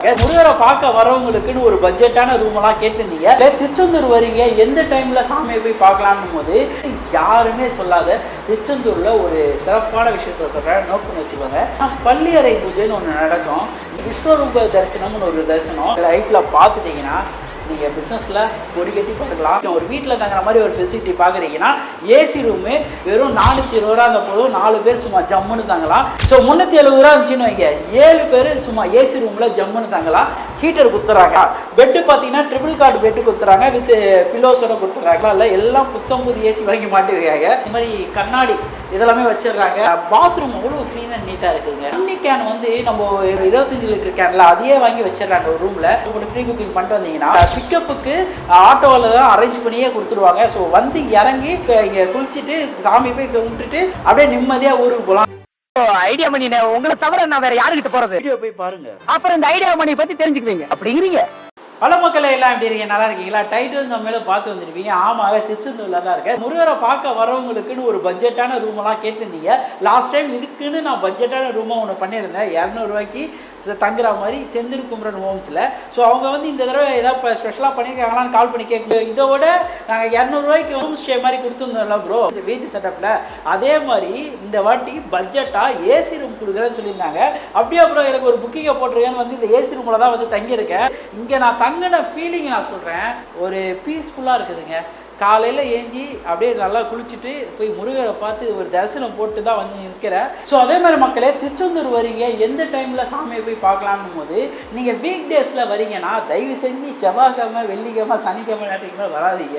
முருகரை பார்க்க வரவங்களுக்குன்னு ஒரு பட்ஜெட்டான ரூம் எல்லாம் கேட்டிருந்தீங்க. திருச்செந்தூர் வரீங்க எந்த டைம்ல சாமியை போய் பார்க்கலாம்னு போது யாருமே சொல்லாத திருச்செந்தூர்ல ஒரு சிறப்பான விஷயத்த சொல்றேன். நோட் பண்ணி வச்சுக்கோங்க. பள்ளியறை பூஜைன்னு ஒன்று நடக்கும். விஸ்வரூப தரிசனம்னு ஒரு தரிசனம். லைஃப்ல பார்த்துட்டீங்கன்னா நீங்கள் பிஸ்னஸில் கொடி கட்டி பார்க்கலாம் ஒரு வீட்டில் தங்குற மாதிரி ஒரு ஃபெசிலிட்டி பார்க்குறீங்கன்னா ஏசி ரூமு வெறும் நானூற்றி இருபது ரூபா இருந்த போதும் நாலு பேர் சும்மா ஜம்முன்னு தங்கலாம். ஸோ முந்நூற்றி எழுபது ரூபா இருந்துச்சுன்னு வைங்க. ஏழு பேர் சும்மா ஏசி ரூமில் ஜம்முன்னு தங்கலாம். ஹீட்டர் குத்துறாங்க. பெட்டு பார்த்தீங்கன்னா ட்ரிபிள் கார்டு பெட்டு குத்துறாங்க வித் பில்லோஸோட கொடுத்துட்றாங்களா இல்லை எல்லாம் புத்தம் புது ஏசி வாங்கி மாட்டிருக்காங்க. இந்த மாதிரி கண்ணாடி இதெல்லாமே வச்சிடுறாங்க. பாத்ரூம் அவ்வளோ க்ளீன் அண்ட் நீட்டாக இருக்குங்க தண்ணி கேன் வந்து நம்ம இருபத்தஞ்சு லிட்டர் கேனில் அதையே வாங்கி வச்சிடுறாங்க ஒரு ரூமில் உங்களுக்கு ப்ரீ குக்கிங் பண்ணிட்டு வந்தீங்கன்னா பிக்கப்புக்கு ஆட்டோவில் தான் அரேஞ்ச் பண்ணியே கொடுத்துருவாங்க ஸோ வந்து இறங்கி இங்கே குளிச்சுட்டு சாமி போய் கும்பிட்டுட்டு அப்படியே நிம்மதியாக ஊருக்கு போகலாம் ஐடியா மணி உங்களை தவிர நான் வேற யாருக்கிட்ட போறது? வீடியோ போய் பாருங்க. அப்புறம் இந்த ஐடியா மணி பத்தி தெரிஞ்சுக்குவீங்க. அப்படிங்கிறீங்க. பல மக்கள் எல்லாம் எப்படி இருக்கீங்க? நல்லா இருக்கீங்களா? டைட்டில் நம்ம மேலே பார்த்து வந்துருப்பீங்க. ஆமாவே திருச்செந்தூர்ல தான் இருக்கேன். முருகரை பார்க்க வரவங்களுக்குன்னு ஒரு பட்ஜெட்டான ரூம் எல்லாம் கேட்டிருந்தீங்க. லாஸ்ட் டைம் இதுக்குன்னு நான் பட்ஜெட்டான ரூமாக ஒன்று பண்ணியிருந்தேன். இரநூறுவாய்க்கு தங்குற மாதிரி செந்தில் குமரன் ஹோம்ஸில் ஸோ அவங்க வந்து இந்த தடவை ஏதாவது இப்போ ஸ்பெஷலாக பண்ணியிருக்காங்களான்னு கால் பண்ணி கேட்க இதோட நாங்கள் இரநூறுவாய்க்கு ஹோம் ஸ்டே மாதிரி கொடுத்துருந்தோம்ல ப்ரோ வீட்டு செட்டப்பில் அதே மாதிரி இந்த வாட்டி பட்ஜெட்டாக ஏசி ரூம் கொடுக்குறேன்னு சொல்லியிருந்தாங்க. அப்படியே அப்புறம் எனக்கு ஒரு புக்கிங்கை போட்டிருக்கேன்னு வந்து இந்த ஏசி ரூமில் தான் வந்து தங்கியிருக்கேன். இங்கே நான் தங்கின ஃபீலிங் நான் சொல்கிறேன் ஒரு பீஸ்ஃபுல்லாக இருக்குதுங்க. காலையில் ஏஞ்சி அப்படியே நல்லா குளிச்சுட்டு போய் முருகரை பார்த்து ஒரு தரிசனம் போட்டு தான் வந்து நிற்கிறேன் ஸோ அதே மாதிரி மக்களே திருச்செந்தூர் வரீங்க. எந்த டைமில் சாமியை போய் பார்க்கலாம்னு போது நீங்கள் வீக் டேஸில் வரீங்கன்னா தயவு செஞ்சு செவ்வாய்க்கிழமை வெள்ளிக்கிழமை சனிக்கிழமை ஞாயிற்றுக்கிழமை வராதீங்க.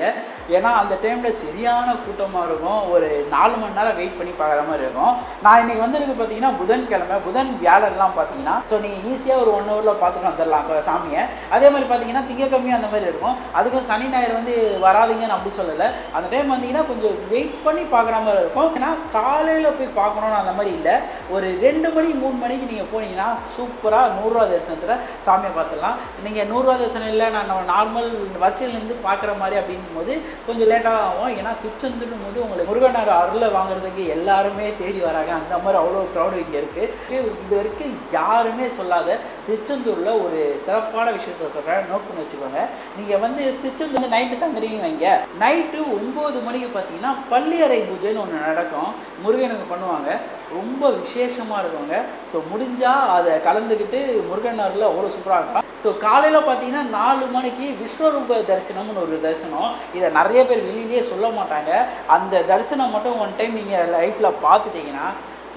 ஏன்னா அந்த டைமில் சரியான கூட்டமாக இருக்கும். ஒரு நாலு மணி நேரம் வெயிட் பண்ணி பார்க்குற மாதிரி இருக்கும். நான் இன்றைக்கி வந்திருக்கு பார்த்தீங்கன்னா புதன்கிழமை புதன் வியாழன்லாம் பார்த்தீங்கன்னா ஸோ நீங்கள் ஈஸியாக ஒரு ஒன் ஹவரில் பார்த்துட்டு வந்துடலாம் சாமியை. அதே மாதிரி பார்த்தீங்கன்னா திங்கக்கிழமையும் அந்த மாதிரி இருக்கும். அதுக்கும் சனி ஞாயிறு வந்து வராதீங்கன்னு அப்படி சொல்லலை. அந்த டைம் வந்தீங்கன்னா கொஞ்சம் வெயிட் பண்ணி பார்க்குற மாதிரி இருக்கும். ஏன்னா காலையில் போய் பார்க்கணும்னு அந்த மாதிரி இல்லை. ஒரு ரெண்டு மணி மூணு மணிக்கு நீங்கள் போனீங்கன்னா சூப்பராக நூறுரூவா தரிசனத்தில் சாமியை பார்த்துடலாம். நீங்கள் நூறுரூவா தரிசனம் இல்லை நான் நார்மல் வரிசையில் பார்க்குற மாதிரி அப்படின் போது கொஞ்சம் லேட்டாக ஆகும். ஏன்னா திருச்செந்தூர்னும் போது உங்களுக்கு முருகனார் அருளை வாங்குறதுக்கு எல்லாருமே தேடி வராங்க. அந்த மாதிரி அவ்வளோ க்ரௌடு இங்கே இருக்குது இது வரைக்கும் யாருமே சொல்லாத திருச்செந்தூரில் ஒரு சிறப்பான விஷயத்த சொல்கிறேன் நோட் பண்ணி வச்சுக்கோங்க. நீங்கள் வந்து திருச்செந்தூர் வந்து நைட்டு தங்குறீங்க வைங்க. நைட்டு ஒம்பது மணிக்கு பார்த்தீங்கன்னா பள்ளியறை பூஜைன்னு ஒன்று நடக்கும். முருகனுக்கு பண்ணுவாங்க. ரொம்ப விசேஷமாக இருக்குங்க. ஸோ முடிஞ்சால் அதை கலந்துக்கிட்டு முருகனாரில் அவ்வளோ சூப்பராக இருக்கும் ஸோ காலையில் பார்த்தீங்கன்னா நாலு மணிக்கு விஸ்வரூப தரிசனம்னு ஒரு தரிசனம். இதை நிறைய பேர் வெளியிலேயே சொல்ல மாட்டாங்க. அந்த தரிசனம் மட்டும் ஒன் டைம் நீங்கள் லைஃப்பில் பார்த்துட்டிங்கன்னா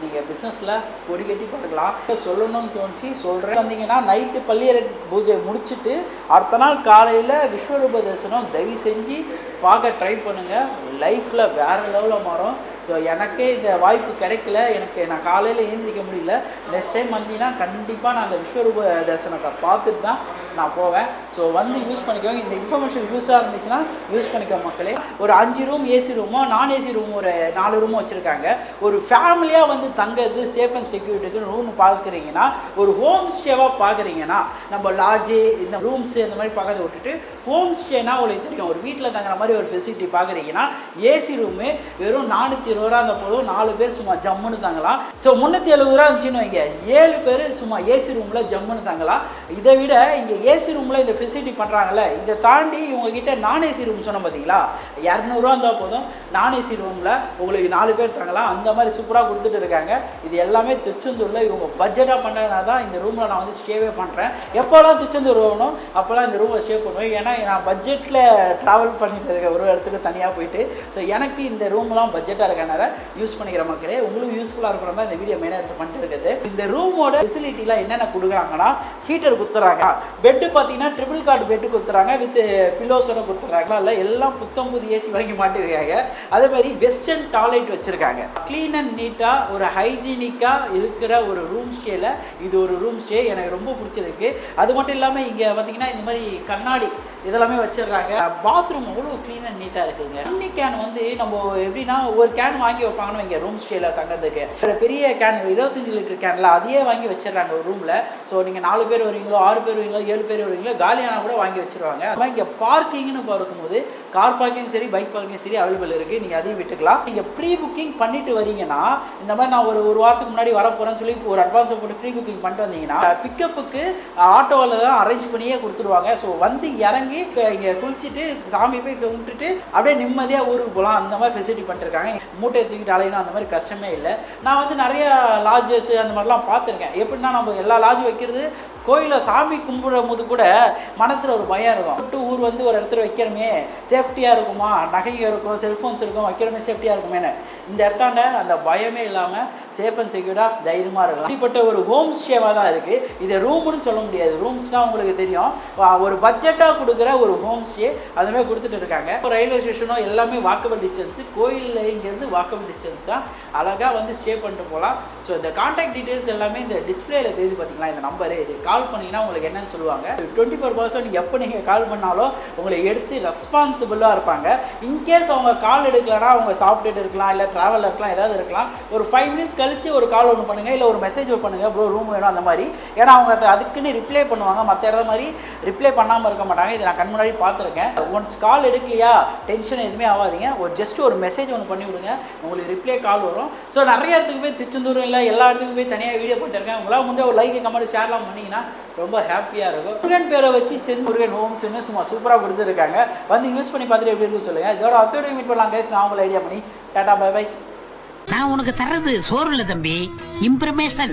நீங்கள் பிஸ்னஸில் கொடிக்கட்டி கட்டி பார்க்கலாம். சொல்லணும்னு தோணுச்சு சொல்கிறேன் வந்தீங்கன்னா நைட்டு பள்ளியறை பூஜை முடிச்சுட்டு அடுத்த நாள் காலையில் விஸ்வரூப தரிசனம் தயவு செஞ்சு பார்க்க ட்ரை பண்ணுங்கள் லைஃப்பில் வேறு லெவலில் மாறும். ஸோ எனக்கே இந்த வாய்ப்பு கிடைக்கல. எனக்கு நான் காலையில் ஏந்திரிக்க முடியல. நெக்ஸ்ட் டைம் வந்தீங்கன்னா கண்டிப்பாக நான் அந்த விஸ்வரூப தரிசனத்தை பார்த்துட்டு தான் நான் போவேன். ஸோ வந்து யூஸ் பண்ணிக்கோங்க. இந்த இன்ஃபர்மேஷன் யூஸாக இருந்துச்சுன்னா யூஸ் பண்ணிக்க மக்களே. ஒரு அஞ்சு ரூம் ஏசி ரூமோ நான் ஏசி ரூம் ஒரு நாலு ரூமும் வச்சுருக்காங்க. ஒரு ஃபேமிலியாக வந்து தங்கிறது சேஃப் அண்ட் செக்யூரிட்டிக்குன்னு ரூம் பார்க்குறீங்கன்னா ஒரு ஹோம் ஸ்டேவாக பார்க்குறீங்கன்னா நம்ம லாட்ஜு இந்த ரூம்ஸ் இந்த மாதிரி பார்க்கறத விட்டுட்டு ஹோம் ஸ்டேனா உங்களுக்கு தெரியும். ஒரு வீட்டில் தங்குற மாதிரி ஒரு ஃபெசிலிட்டி பார்க்குறீங்கன்னா ஏசி ரூமு வெறும் நானூற்றி இருபது ரூபா இருந்த போதும் நாலு பேர் சும்மா ஜம்முன்னு தாங்கலாம் ஸோ முந்நூற்றி எழுபது ரூபா இருந்துச்சுன்னு வைங்க. ஏழு பேர் சும்மா ஏசி ரூமில் ஜம்முன்னு தங்கலாம் இதை விட இங்கே ஏசி ரூமில் இந்த ஃபெசிலிட்டி பண்ணுறாங்கல்ல இதை தாண்டி இவங்ககிட்ட நான் ஏசி ரூம் சொன்னோம் பார்த்தீங்களா இரநூறுவா இருந்தால் போதும். நான் ஏசி ரூமில் உங்களுக்கு நாலு பேர் தங்கலாம் அந்த மாதிரி சூப்பராக கொடுத்துட்டு இருக்காங்க. இது எல்லாமே திருச்செந்தூரில் இவங்க பட்ஜெட்டாக பண்ணதுனால தான் இந்த ரூமில் நான் வந்து ஸ்டேவே பண்ணுறேன் எப்போல்லாம் திருச்செந்தூர் வரணும் அப்போல்லாம் இந்த ரூமை ஸ்டே பண்ணுவேன். ஏன்னா நான் பட்ஜெட்டில் ட்ராவல் பண்ணிட்டு இருக்கேன். ஒரு இடத்துக்கு தனியாக போயிட்டு. ஸோ எனக்கு இந்த ரூம்லாம் பட்ஜெட்டாக இருக்கனால யூஸ் பண்ணிக்கிற மக்களே உங்களுக்கு யூஸ்ஃபுல்லாக இருக்கிற மாதிரி இந்த வீடியோ மெயினாக எடுத்து பண்ணிட்டு இருக்குது. இந்த ரூமோட ஃபெசிலிட்டிலாம் என்னென்ன கொடுக்குறாங்கன்னா ஹீட்டர் குத்துறாங்க. பெட்டு பார்த்தீங்கன்னா ட்ரிபிள் கார்டு பெட்டு கொடுத்துறாங்க வித் பில்லோஸோட கொடுத்துறாங்களா இல்லை எல்லாம் புத்தம் புது ஏசி வாங்கி மாட்டிருக்காங்க. அதே மாதிரி வெஸ்டர்ன் டாய்லெட் வச்சுருக்காங்க. க்ளீன் அண்ட் நீட்டாக ஒரு ஹைஜீனிக்காக இருக்கிற ஒரு ரூம் ஸ்டேயில் இது ஒரு ரூம் ஸ்டே எனக்கு ரொம்ப பிடிச்சிருக்கு. அது மட்டும் இல்லாமல் இங்கே பார்த்தீங்கன்னா இந்த மாதிரி கண்ணாடி இதெல்லாமே வச்சிடுறாங்க பாத்ரூம் அவ்வளோ க்ளீன் அண்ட் நீட்டாக இருக்குங்க. தண்ணி கேன் வந்து நம்ம எப்படின்னா ஒரு கேன் கேன் வாங்கி வைப்பாங்கன்னு வைங்க ரூம் ஸ்டேல தங்குறதுக்கு. பெரிய கேன் இருபத்தஞ்சு லிட்டர் கேன்ல அதையே வாங்கி வச்சிடுறாங்க ஒரு ரூம்ல ஸோ நீங்க நாலு பேர் வருவீங்களோ ஆறு பேர் வருவீங்களோ ஏழு பேர் வருவீங்களோ காலியான கூட வாங்கி வச்சிருவாங்க. அப்புறம் இங்க பார்க்கிங்னு பார்க்கும்போது கார் பார்க்கிங் சரி பைக் பார்க்கிங் சரி அவைலபிள் இருக்கு. நீங்க அதையும் விட்டுக்கலாம். நீங்க ப்ரீ புக்கிங் பண்ணிட்டு வரீங்கன்னா இந்த மாதிரி நான் ஒரு ஒரு வாரத்துக்கு முன்னாடி வரப்போறேன்னு சொல்லி ஒரு அட்வான்ஸை போட்டு ப்ரீ புக்கிங் பண்ணிட்டு வந்தீங்கன்னா பிக்கப்புக்கு ஆட்டோவில் தான் அரேஞ்ச் பண்ணியே கொடுத்துருவாங்க. ஸோ வந்து இறங்கி இங்கே குளிச்சுட்டு சாமி போய் கும்பிட்டுட்டு அப்படியே நிம்மதியாக ஊருக்கு போகலாம். அந்த மாதிரி ஃபெசிலிட்டி பண்ணிருக்காங்க மூட்டையை தூக்கிட்டு அலையணும் அந்த மாதிரி கஷ்டமே இல்லை. நான் வந்து நிறையா லாட்ஜஸ் அந்த மாதிரிலாம் பார்த்துருக்கேன். எப்படின்னா நம்ம எல்லா லாட்ஜ் வைக்கிறது கோயிலில் சாமி கும்பிடும் போது கூட மனசில் ஒரு பயம் இருக்கும். விட்டு ஊர் வந்து ஒரு இடத்துல வைக்கிறோமே சேஃப்டியாக இருக்குமா? நகைங்க இருக்கும் செல்ஃபோன்ஸ் இருக்கும் வைக்கிறோமே சேஃப்டியாக இருக்குமேனு இந்த இடத்தாண்ட அந்த பயமே இல்லாமல் சேஃப் அண்ட் செக்யூர்டாக தைரியமாக இருக்கலாம். இப்படிப்பட்ட ஒரு ஹோம் ஸ்டேவாக தான் இருக்குது இது ரூம்னு சொல்ல முடியாது. ரூம்ஸ்னால் உங்களுக்கு தெரியும். ஒரு பட்ஜெட்டாக கொடுக்குற ஒரு ஹோம் ஸ்டே அதுமாதிரி கொடுத்துட்டு இருக்காங்க. இப்போ ரயில்வே ஸ்டேஷனோ எல்லாமே வாக்கபிள் டிஸ்டன்ஸு கோயிலில் இங்கேருந்து வாக்கபிள் டிஸ்டன்ஸ் தான் அழகாக வந்து ஸ்டே பண்ணிட்டு போகலாம். ஸோ இந்த கான்டாக்ட் டீட்டெயில்ஸ் எல்லாமே இந்த டிஸ்பிளேயில் தெரியுது பார்த்தீங்களா இந்த நம்பரு இது. கால் பண்ணீங்கன்னா உங்களுக்கு என்னன்னு சொல்லுவாங்க. டுவெண்ட்டி ஃபோர் பர்சன்ட் எப்போ நீங்கள் கால் பண்ணாலும் உங்களை எடுத்து ரெஸ்பான்சிபிளாக இருப்பாங்க. இன்கேஸ் அவங்க கால் எடுக்கலனா அவங்க சாப்பிட்டுட்டு இருக்கலாம் இல்லை ட்ராவலில் இருக்கலாம் ஏதாவது இருக்கலாம். ஒரு ஃபைவ் மினிட்ஸ் கழிச்சு ஒரு கால் ஒன்று பண்ணுங்கள் இல்லை ஒரு மெசேஜ் பண்ணுங்கள் ப்ரோ ரூம் வேணும் அந்த மாதிரி. ஏன்னா அவங்க அதை அதுக்குன்னு ரிப்ளை பண்ணுவாங்க. மற்ற இடத்த மாதிரி ரிப்ளை பண்ணாமல் இருக்க மாட்டாங்க. இதை நான் கண் முன்னாடி பார்த்துருக்கேன். ஒன்ஸ் கால் எடுக்கலையா டென்ஷன் எதுவுமே ஆகாதீங்க. ஒரு ஜஸ்ட் ஒரு மெசேஜ் ஒன்று பண்ணி விடுங்க. உங்களுக்கு ரிப்ளை கால் வரும். ஸோ நிறைய இடத்துக்கு போய் திருச்செந்தூர் இல்லை எல்லா இடத்துக்கும் போய் தனியாக வீடியோ போட்டிருக்கேன். உங்களால் முடிஞ்ச ஒரு லைக் கமெண்ட் ஷேர்லாம் பண்ணீங்கன்னா ரொம்ப ஹாப்பியாக இருக்கும். முருகன் பேரை வச்சு செந்து முருகன் ஹோம்ஸ்னு சும்மா சூப்பராக கொடுத்துருக்காங்க. வந்து யூஸ் பண்ணி பார்த்துட்டு எப்படி இருக்குன்னு சொல்லுங்கள் இதோட அத்தோட மீட் பண்ணலாம் கைஸ் நான் உங்களை ஐடியா பண்ணி. டாடா பை பை நான் உனக்கு தர்றது சோறு இல்லை தம்பி. இம்ப்ரமேஷன்